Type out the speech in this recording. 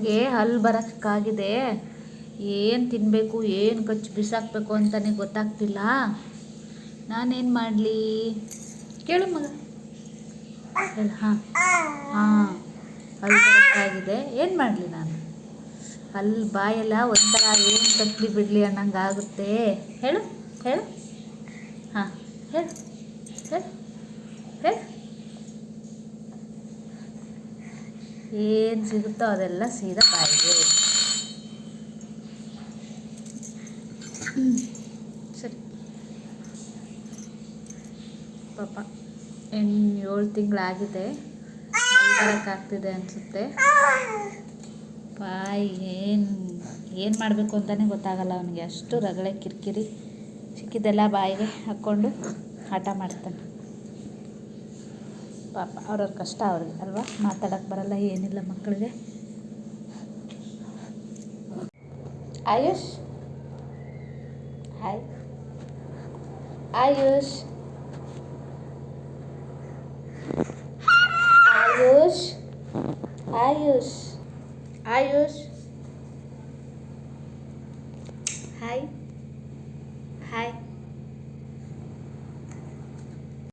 ನನಗೆ ಹಲ್ಲು ಬರೋಕ್ಕಾಗಿದೆ? ಏನು ತಿನ್ನಬೇಕು ಏನು ಕಚ್ಚಿ ಬಿಸಾಕಬೇಕು ಅಂತಲೇ ಗೊತ್ತಾಗ್ತಿಲ್ಲ. ನಾನೇನು ಮಾಡಲಿ? ಕೇಳು ಮಗ. ಹಾಂ. ಹಾಂ. ಹಲ್ಲು ಬರೋಕ್ಕಾಗಿದೆ. ಏನು ಮಾಡಲಿ ನಾನು? ಹಲ್ಲು ಬಾಯಲ್ಲ ಒಂಥರ ಏನು ಕಟ್ಲಿ ಬಿಡಲಿ ಅನ್ನಂಗೆ ಆಗುತ್ತೆ ಹೇಳು ಹೇಳು. ಹಾಂ, ಹೇಳು ಹೇಳು ಹೇಳು. ಏನು ಸಿಗುತ್ತೋ ಅದೆಲ್ಲ ಸೀದಾ ಬಾಯಿಗೆ. ಸರಿ. ಪಾಪ ಎಂಟು ಏಳು ತಿಂಗಳಾಗಿದೆ. ಆಗ್ತಿದೆ ಅನಿಸುತ್ತೆ. ಬಾಯಿ ಏನು ಏನು ಮಾಡಬೇಕು ಅಂತಲೇ ಗೊತ್ತಾಗಲ್ಲ ಅವನಿಗೆ. ಅಷ್ಟು ರಗಳೆ ಕಿರಿಕಿರಿ. ಸಿಕ್ಕಿದ್ದೆಲ್ಲ ಬಾಯಿಗೆ ಹಾಕ್ಕೊಂಡು ಆಟ ಮಾಡ್ತಾನೆ. ಪಾಪ ಅವ್ರವ್ರ ಕಷ್ಟ ಅವ್ರಿಗೆ, ಅಲ್ವಾ? ಮಾತಾಡೋಕ್ಕೆ ಬರಲ್ಲ, ಏನಿಲ್ಲ ಮಕ್ಕಳಿಗೆ. Ayush? Hi Ayush? Ayush? Ayush? Ayush? Hi hi